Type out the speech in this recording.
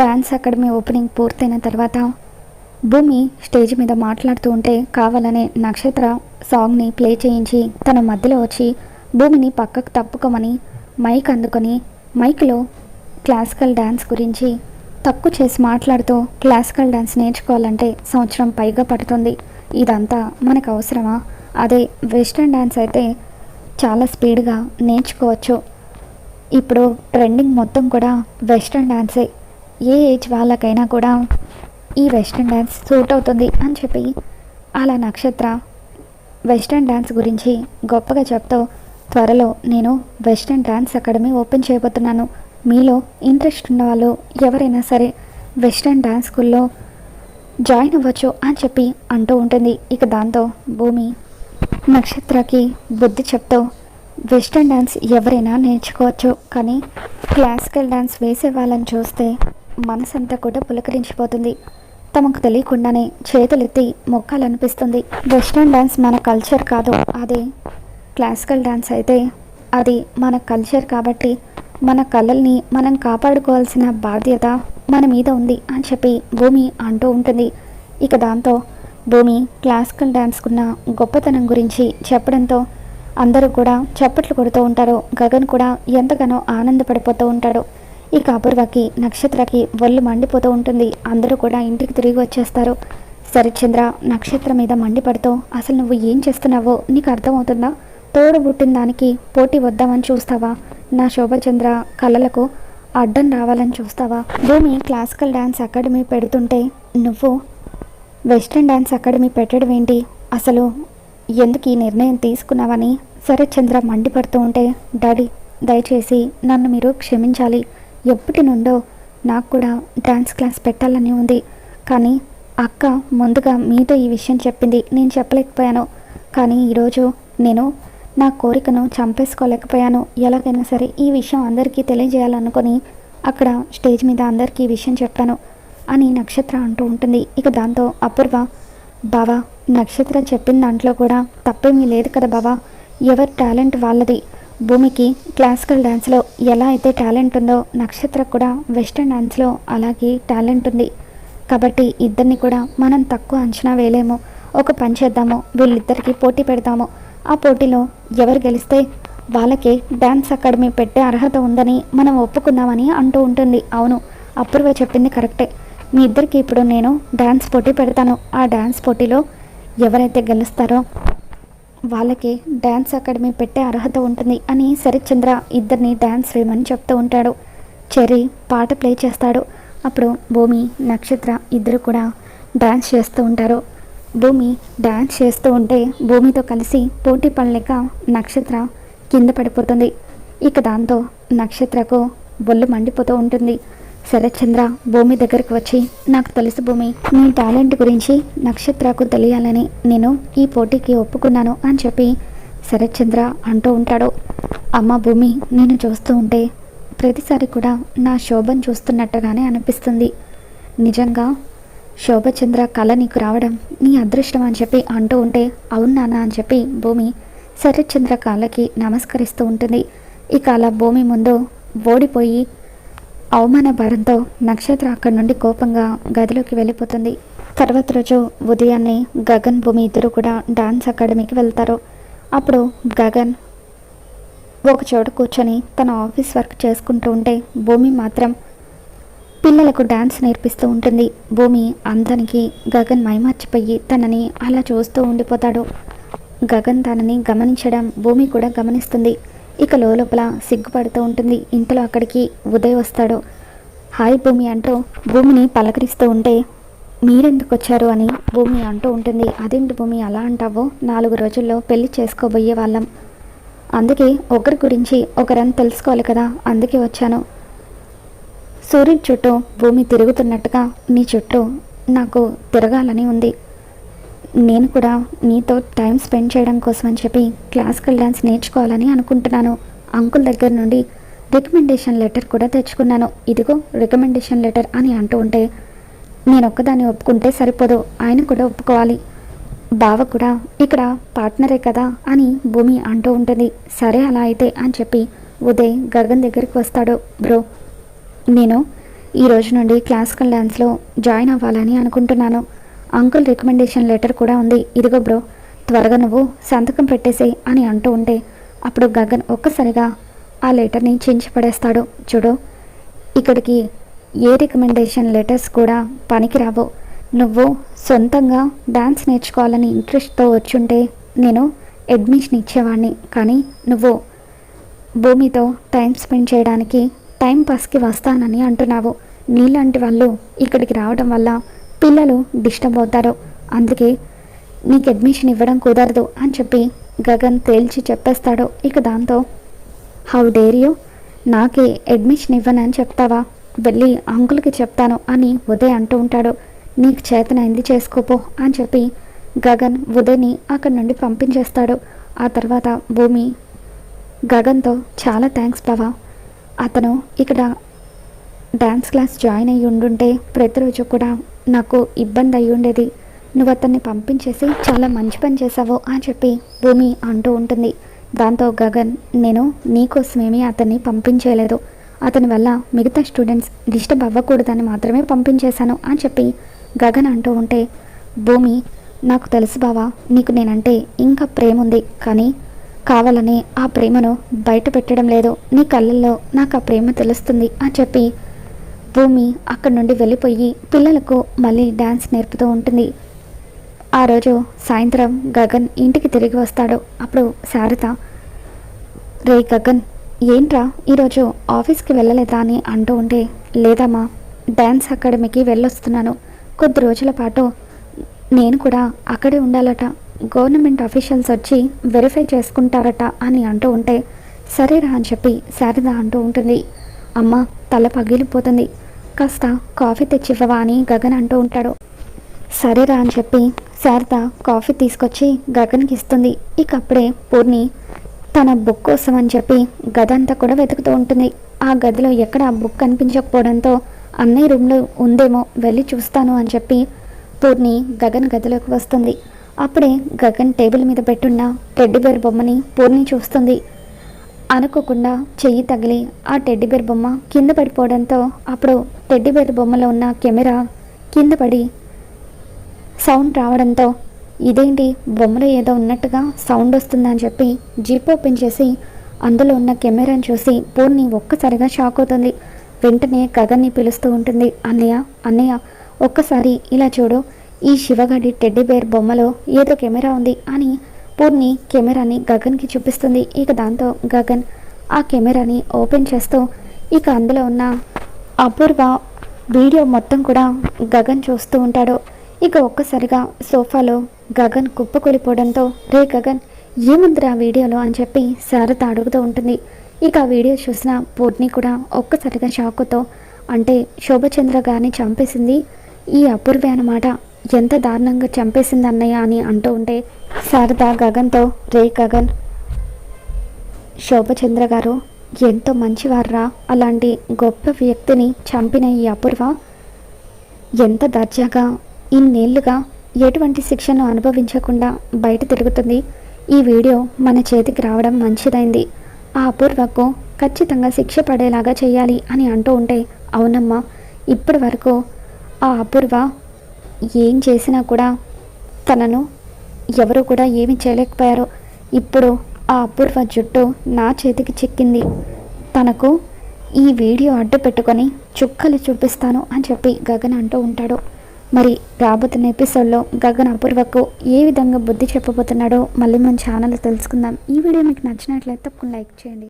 Dance academy opening పూర్తయిన తర్వాత భూమి స్టేజ్ మీద మాట్లాడుతూ ఉంటే కావాలనే నక్షత్ర సాంగ్ని ప్లే చేయించి తన మధ్యలో వచ్చి భూమిని పక్కకు తప్పుకోమని మైక్ అందుకొని మైక్లో క్లాసికల్ డ్యాన్స్ గురించి తక్కువ చేసి మాట్లాడుతూ క్లాసికల్ డ్యాన్స్ నేర్చుకోవాలంటే సంవత్సరం పైగా పడుతుంది. ఇదంతా మనకు అవసరమా? అదే వెస్ట్రన్ డ్యాన్స్ అయితే చాలా స్పీడ్గా నేర్చుకోవచ్చు. ఇప్పుడు ట్రెండింగ్ మొత్తం కూడా వెస్ట్రన్ డ్యాన్సే ఏ ఏజ్ వాళ్ళకైనా కూడా ఈ వెస్ట్రన్ డ్యాన్స్ సూట్ అవుతుంది అని చెప్పి అలా నక్షత్ర వెస్ట్రన్ డ్యాన్స్ గురించి గొప్పగా చెప్తూ త్వరలో నేను వెస్ట్రన్ డ్యాన్స్ అకాడమీ ఓపెన్ చేయబోతున్నాను. మీలో ఇంట్రెస్ట్ ఉన్న వాళ్ళు ఎవరైనా సరే వెస్ట్రన్ డ్యాన్స్ స్కూల్లో జాయిన్ అవ్వచ్చు అని చెప్పి అంటూ ఉంటుంది. ఇక దాంతో భూమి నక్షత్రకి బుద్ధి చెప్తూ వెస్ట్రన్ డ్యాన్స్ ఎవరైనా నేర్చుకోవచ్చు కానీ క్లాసికల్ డ్యాన్స్ వేసే వాళ్ళని చూస్తే మనసంతా కూడా పులకరించిపోతుంది. తమకు తెలియకుండానే చేతులెత్తి మొక్కాలనిపిస్తుంది. వెస్ట్రన్ డ్యాన్స్ మన కల్చర్ కాదు. అదే క్లాసికల్ డ్యాన్స్ అయితే అది మన కల్చర్ కాబట్టి మన కళల్ని మనం కాపాడుకోవాల్సిన బాధ్యత మన మీద ఉంది అని చెప్పి భూమి అంటూ ఉంటుంది. ఇక దాంతో భూమి క్లాసికల్ డ్యాన్స్కున్న గొప్పతనం గురించి చెప్పడంతో అందరూ కూడా చప్పట్లు కొడుతూ ఉంటారు. గగన్ కూడా ఎంతగానో ఆనందపడిపోతూ ఉంటాడు. ఇక అపూర్వకి నక్షత్రకి ఒళ్ళు మండిపోతూ ఉంటుంది. అందరూ కూడా ఇంటికి తిరిగి వచ్చేస్తారు. సరిచంద్ర నక్షత్రం మీద మండిపడుతూ అసలు నువ్వు ఏం చేస్తున్నావో? నీకు అర్థమవుతుందా? తోడు పుట్టిన దానికి పోటీ వద్దామని చూస్తావా? నా శోభచంద్ర కళలకు అడ్డం రావాలని చూస్తావా? భూమి క్లాసికల్ డ్యాన్స్ అకాడమీ పెడుతుంటే నువ్వు వెస్ట్రన్ డ్యాన్స్ అకాడమీ పెట్టడం ఏంటి? అసలు ఎందుకు ఈ నిర్ణయం తీసుకున్నావని? శరత్చంద్ర మండిపడుతూ ఉంటే డాడీ దయచేసి నన్ను మీరు క్షమించాలి. ఎప్పటి నుండో నాకు కూడా డ్యాన్స్ క్లాస్ పెట్టాలని ఉంది. కానీ అక్క ముందుగా మీతో ఈ విషయం చెప్పింది నేను చెప్పలేకపోయాను. కానీ ఈరోజు నేను నా కోరికను చంపేసుకోలేకపోయాను. ఎలాగైనా సరే ఈ విషయం అందరికీ తెలియజేయాలనుకొని అక్కడ స్టేజ్ మీద అందరికీ ఈ విషయం చెప్పాను అని నక్షత్ర అంటూ ఉంటుంది. ఇక దాంతో అపూర్వ బావా నక్షత్ర చెప్పిన దాంట్లో కూడా తప్పేమీ లేదు కదా బావా? ఎవరి టాలెంట్ వాళ్ళది? భూమికి క్లాసికల్ డ్యాన్స్లో ఎలా అయితే టాలెంట్ ఉందో నక్షత్ర కూడా వెస్ట్రన్ డ్యాన్స్లో అలాగే టాలెంట్ ఉంది. కాబట్టి ఇద్దరిని కూడా మనం తక్కువ అంచనా వేయలేము. ఒక పని చేద్దాము వీళ్ళిద్దరికి పోటీ పెడతాము. ఆ పోటీలో ఎవరు గెలిస్తే వాళ్ళకి డ్యాన్స్ అకాడమీ పెట్టే అర్హత ఉందని మనం ఒప్పుకుందామని అంటూ ఉంటుంది. అవును అపూర్వ చెప్పింది కరెక్టే. మీ ఇద్దరికి ఇప్పుడు నేను డ్యాన్స్ పోటీ పెడతాను. ఆ డ్యాన్స్ పోటీలో ఎవరైతే గెలుస్తారో వాళ్ళకి డ్యాన్స్ అకాడమీ పెట్టే అర్హత ఉంటుంది అని శరత్చంద్ర ఇద్దరిని డ్యాన్స్ వేయమని చెప్తూ ఉంటాడు. చెర్రీ పాట ప్లే చేస్తాడు. అప్పుడు భూమి నక్షత్ర ఇద్దరు కూడా డ్యాన్స్ చేస్తూ ఉంటారు. భూమి డ్యాన్స్ చేస్తూ ఉంటే భూమితో కలిసి పోటీ పడలేక నక్షత్ర కింద పడిపోతుంది. ఇక దాంతో నక్షత్రకు బొల్లు మండిపోతూ ఉంటుంది. శరత్చంద్ర భూమి దగ్గరకు వచ్చి నాకు తెలుసు భూమి నీ టాలెంట్ గురించి నక్షత్రకు తెలియాలని నేను ఈ పోటీకి ఒప్పుకున్నాను అని చెప్పి శరత్చంద్ర అంటూ ఉంటాడు. అమ్మ భూమి నేను చూస్తూ ఉంటే ప్రతిసారి కూడా నా శోభను చూస్తున్నట్టుగానే అనిపిస్తుంది. నిజంగా శోభచంద్ర కళ నీకు రావడం నీ అదృష్టం అని చెప్పి అంటూ ఉంటే అవునానా అని చెప్పి భూమి శరత్చంద్ర కళకి నమస్కరిస్తూ ఉంటుంది. ఇక అలా భూమి ముందు ఓడిపోయి అవమాన భారంతో నక్షత్ర అక్కడి నుండి కోపంగా గదిలోకి వెళ్ళిపోతుంది. తర్వాత రోజు ఉదయాన్నే గగన్ భూమి ఇద్దరు కూడా డాన్స్ అకాడమీకి వెళ్తారు. అప్పుడు గగన్ ఒక చోట కూర్చొని తన ఆఫీస్ వర్క్ చేసుకుంటూ ఉంటే భూమి మాత్రం పిల్లలకు డాన్స్ నేర్పిస్తూ ఉంటుంది. భూమి అందరికీ గగన్ మైమర్చిపోయి తనని అలా చూస్తూ ఉండిపోతాడు. గగన్ తనని గమనించడం భూమి కూడా గమనిస్తుంది. ఇక లోపల సిగ్గుపడుతూ ఉంటుంది. ఇంతలో అక్కడికి ఉదయ్ వస్తాడు. హాయ్ భూమి అంటూ భూమిని పలకరిస్తూ ఉంటే మీరెందుకు వచ్చారు? అని భూమి అంటూ ఉంటుంది. అదేంటి భూమి అలా అంటావో? నాలుగు రోజుల్లో పెళ్ళి చేసుకోబోయే వాళ్ళం. అందుకే ఒకరి గురించి ఒకరని తెలుసుకోవాలి కదా అందుకే వచ్చాను. సూర్యుడి చుట్టూ భూమి తిరుగుతున్నట్టుగా నీ చుట్టూ నాకు తిరగాలని ఉంది. నేను కూడా నీతో టైం స్పెండ్ చేయడం కోసం అని చెప్పి క్లాసికల్ డ్యాన్స్ నేర్చుకోవాలని అనుకుంటున్నాను. అంకుల్ దగ్గర నుండి రికమెండేషన్ లెటర్ కూడా తెచ్చుకున్నాను. ఇదిగో రికమెండేషన్ లెటర్ అని అంటూ ఉంటే నేను ఒక్కదాన్ని ఒప్పుకుంటే సరిపోదు. ఆయన కూడా ఒప్పుకోవాలి. బావ కూడా ఇక్కడ పార్ట్నరే కదా అని భూమి అంటూ ఉంటుంది. సరే అలా అయితే అని చెప్పి ఉదయ్ గగన్ దగ్గరికి వస్తాడు. బ్రో నేను ఈ రోజు నుండి క్లాసికల్ డ్యాన్స్లో జాయిన్ అవ్వాలని అనుకుంటున్నాను. అంకుల్ రికమెండేషన్ లెటర్ కూడా ఉంది. ఇదిగో బ్రో త్వరగా నువ్వు సంతకం పెట్టేసేయ్ అని అంటూ ఉంటే అప్పుడు గగన్ ఒక్కసారిగా ఆ లెటర్ని చించి పడేస్తాడు. చూడు ఇక్కడికి ఏ రికమెండేషన్ లెటర్స్ కూడా పనికిరావు. నువ్వు సొంతంగా డ్యాన్స్ నేర్చుకోవాలని ఇంట్రెస్ట్తో వచ్చుంటే నేను అడ్మిషన్ ఇచ్చేవాడిని కానీ నువ్వు భూమితో టైం స్పెండ్ చేయడానికి టైం పాస్కి వస్తానని అంటున్నావు. నీలాంటి వాళ్ళు ఇక్కడికి రావడం వల్ల పిల్లలు డిస్టర్బ్ అవుతారు అందుకే నీకు అడ్మిషన్ ఇవ్వడం కుదరదు అని చెప్పి గగన్ తేల్చి చెప్పేస్తాడు. ఇక దాంతో హౌ డేర్ యూ నాకే అడ్మిషన్ ఇవ్వనని చెప్తావా? వెళ్ళి అంకుల్కి చెప్తాను అని ఉదయ్ అంటూ ఉంటాడు. నీకు చేతనైంది చేసుకోపో అని చెప్పి గగన్ ఉదయ్ని అక్కడి నుండి పంపించేస్తాడు. ఆ తర్వాత భూమి గగన్తో చాలా థ్యాంక్స్ బావా. అతను ఇక్కడ డ్యాన్స్ క్లాస్ జాయిన్ అయ్యి ఉండుంటే ప్రతిరోజు కూడా నాకు ఇబ్బంది అయి ఉండేది. నువ్వు అతన్ని పంపించేసి చాలా మంచి పని చేసావు అని చెప్పి భూమి అంటూ ఉంటుంది. దాంతో గగన్ నేను నీకోసమేమీ అతన్ని పంపించేయలేదు. అతని వల్ల మిగతా స్టూడెంట్స్ డిస్టర్బ్ అవ్వకూడదని మాత్రమే పంపించేశాను అని చెప్పి గగన్ అంటూ ఉంటే భూమి నాకు తెలుసు బావా నీకు నేనంటే ఇంకా ప్రేమ ఉంది కానీ కావాలని ఆ ప్రేమను బయట పెట్టడం లేదు. నీ కళ్ళల్లో నాకు ఆ ప్రేమ తెలుస్తుంది అని చెప్పి భూమి అక్కడి నుండి వెళ్ళిపోయి పిల్లలకు మళ్ళీ డ్యాన్స్ నేర్పుతూ ఉంటుంది. ఆ రోజు సాయంత్రం గగన్ ఇంటికి తిరిగి వస్తాడు. అప్పుడు శారద రే గగన్ ఏంట్రా ఈరోజు ఆఫీస్కి వెళ్ళలేదా? అని అంటూ ఉంటే లేదమ్మా డ్యాన్స్ అకాడమీకి వెళ్ళొస్తున్నాను. కొద్ది రోజుల పాటు నేను కూడా అక్కడే ఉండాలట. గవర్నమెంట్ అఫీషియల్స్ వచ్చి వెరిఫై చేసుకుంటారట అని అంటూ ఉంటే సరేరా అని చెప్పి శారద అంటూ ఉంటుంది. అమ్మ తల పగిలిపోతుంది. కాస్త కాఫీ తెచ్చివ్వవా అని గగన్ అంటూ ఉంటాడు. సరేరా అని చెప్పి శారద కాఫీ తీసుకొచ్చి గగన్కి ఇస్తుంది. ఇక అప్పుడే పూర్ణి తన బుక్ కోసం అని చెప్పి గది అంతా కూడా వెతుకుతూ ఉంటుంది. ఆ గదిలో ఎక్కడ ఆ బుక్ కనిపించకపోవడంతో అన్నయ్య రూమ్లో ఉందేమో వెళ్ళి చూస్తాను అని చెప్పి పూర్ణి గగన్ గదిలోకి వస్తుంది. అప్పుడే గగన్ టేబుల్ మీద పెట్టున్న టెడ్డిబేర్ బొమ్మని పూర్ణి చూస్తుంది. అనుకోకుండా చెయ్యి తగిలి ఆ టెడ్డిబేర్ బొమ్మ కింద పడిపోవడంతో అప్పుడు టెడ్డిబేర్ బొమ్మలో ఉన్న కెమెరా కింద పడి సౌండ్ రావడంతో ఇదేంటి బొమ్మలో ఏదో ఉన్నట్టుగా సౌండ్ వస్తుందని చెప్పి జీప్ ఓపెన్ చేసి అందులో ఉన్న కెమెరాని చూసి పూర్ణి ఒక్కసారిగా షాక్ అవుతుంది. వెంటనే గగన్ని పిలుస్తూ ఉంటుంది అన్నయ్య అన్నయ్య ఒక్కసారి ఇలా చూడు. ఈ శివగాడి టెడ్డిబేర్ బొమ్మలో ఏదో కెమెరా ఉంది అని పూర్ణి కెమెరాని గగన్కి చూపిస్తుంది. ఇక దాంతో గగన్ ఆ కెమెరాని ఓపెన్ చేస్తూ ఇక అందులో ఉన్న అపూర్వ వీడియో మొత్తం కూడా గగన్ చూస్తూ ఉంటాడు. ఇక ఒక్కసారిగా సోఫాలో గగన్ కుప్పకూలిపోవడంతో రే గగన్ ఏముందిరా వీడియోలో? అని చెప్పి శారద అడుగుతూ ఉంటుంది. ఇక ఆ వీడియో చూసిన పూర్ణి కూడా ఒక్కసారిగా షాకుతో అంటే శోభచంద్ర గారిని చంపేసింది ఈ అపూర్వే అన్నమాట. ఎంత దారుణంగా చంపేసింది అన్నయ్య అని అంటూ ఉంటే శారద గగన్తో రే గగన్ శోభచంద్ర గారు ఎంతో మంచివారా అలాంటి గొప్ప వ్యక్తిని చంపిన ఈ అపూర్వ ఎంత దర్జాగా ఇన్నేళ్ళుగా ఎటువంటి శిక్షను అనుభవించకుండా బయట తిరుగుతుంది. ఈ వీడియో మన చేతికి రావడం మంచిదైంది. ఆ అపూర్వకు ఖచ్చితంగా శిక్ష పడేలాగా చేయాలి అని అంటూ ఉంటే అవునమ్మా ఇప్పటి వరకు ఆ అపూర్వ ఏం చేసినా కూడా తనను ఎవరు కూడా ఏమీ చేయలేకపోయారు. ఇప్పుడు ఆ అపూర్వ జుట్టు నా చేతికి చిక్కింది. తనకు ఈ వీడియో అడ్డు పెట్టుకొని చుక్కలు చూపిస్తాను అని చెప్పి గగన్ అంటూ ఉంటాడు. మరి రాబోతున్న ఎపిసోడ్లో గగన్ అపూర్వకు ఏ విధంగా బుద్ధి చెప్పబోతున్నాడో మళ్ళీ మన ఛానల్ తెలుసుకుందాం. ఈ వీడియో మీకు నచ్చినట్లయితే తప్పకుండా లైక్ చేయండి.